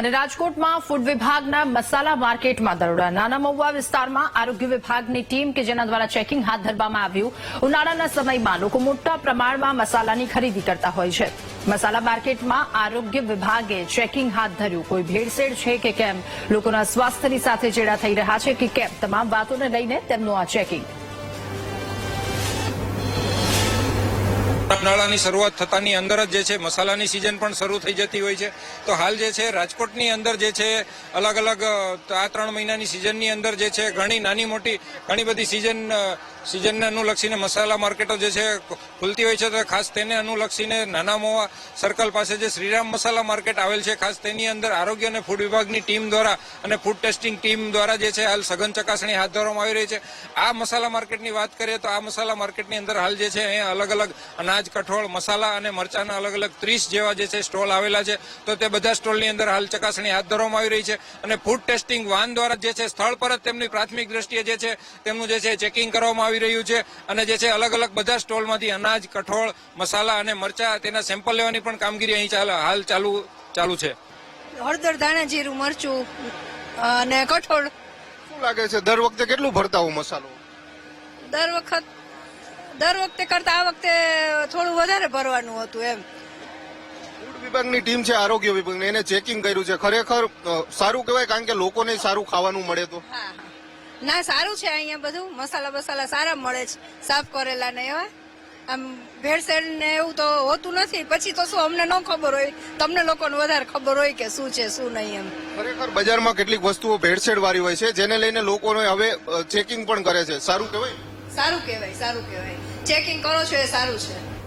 અને રાજકોટમાં ફૂડ વિભાગના મસાલા માર્કેટમાં દરોડા. નાના મહુવા વિસ્તારમાં આરોગ્ય વિભાગની ટીમ કે જેના દ્વારા ચેકિંગ હાથ ધરવામાં આવ્યું, ઉનાળાના સમયમાં લોકો મોટા પ્રમાણમાં મસાલાની ખરીદી કરતા હોય છે. મસાલા માર્કેટમાં આરોગ્ય વિભાગે ચેકિંગ હાથ ધર્યું. કોઈ ભેળસેળ છે કે કેમ? લોકોના સ્વાસ્થ્યની સાથે ચેડા થઈ રહ્યા છે કે કેમ? તમામ વાતોને લઈને તેમનું આ ચેકિંગ ઉનાળાની શરૂઆત થતાની અંદર જ જે છે, મસાલાની સિઝન પણ શરૂ થઈ જતી હોય છે. તો હાલ જે છે, રાજકોટની અંદર જે છે, અલગ અલગ આ ત્રણ મહિનાની સિઝનની અંદર જે છે, ઘણી નાની મોટી, ઘણી બધી સિઝન સિઝનને અનુલક્ષીને મસાલા માર્કેટો જે છે ખુલતી હોય છે. તો ખાસ તેને અનુલક્ષીને નાના મોવા સર્કલ પાસે જે શ્રીરામ મસાલા માર્કેટ આવેલ છે, ખાસ તેની અંદર આરોગ્ય અને ફૂડ વિભાગની ટીમ દ્વારા અને ફૂડ ટેસ્ટિંગ ટીમ દ્વારા જે છે, હાલ સઘન ચકાસણી હાથ ધરવામાં આવી રહી છે. આ મસાલા માર્કેટની વાત કરીએ તો આ મસાલા માર્કેટની અંદર હાલ જે છે, અહીંયા અલગ અલગ અનાજ કઠોળ મસાલા અને મરચાના અલગ અલગ ત્રીસ જેવા જે છે સ્ટોલ આવેલા છે. તો તે બધા સ્ટોલની અંદર હાલ ચકાસણી હાથ ધરવામાં આવી રહી છે અને ફૂડ ટેસ્ટિંગ વાન દ્વારા જે છે સ્થળ પર જ તેમની પ્રાથમિક દ્રષ્ટિએ જે છે તેમનું જે છે ચેકિંગ કરવામાં આવી રહ્યું છે અને જે છે અલગ અલગ બધા સ્ટોલમાંથી અનાજ કઠોળ મસાલા અને મરચા તેના સેમ્પલ લેવાની પણ કામગીરી અહીં ચાલ- હાલ ચાલુ ચાલુ છે. હળદર ધાણા જીરું મરચું અને કઠોળ. શું લાગે છે દર વખતે કેટલું ભરતા હું મસાલો? દર વખત દર વખતે કરતા આ વખતે થોડું વધારે ભરવાનું હતું એમ. ફૂડ વિભાગની ટીમ છે આરોગ્ય વિભાગની. એને ચેકિંગ કર્યું છે. ખરેખર સારું કહેવાય કારણ કે લોકોને સારું ખાવાનું મળે તો. ના સારું છે અહીંયા બધું. મસાલા બસાલા સારા મળે છે. સાફ કરેલા ને એવા. આમ ભેળસેળ ને એવું તો હોતું નથી. પછી તો શું અમને ન ખબર હોય. તમને લોકોને વધારે ખબર હોય કે શું છે શું નહીં એમ. ખરેખર બજારમાં કેટલીક વસ્તુઓ ભેળસેળ વાળી હોય છે જેને લઈને લોકોને હવે ચેકિંગ પણ કરે છે. સારું કહેવાય? સારું કહેવાય સારું કહેવાય. ચેકિંગ કરો છો એ સારું છે.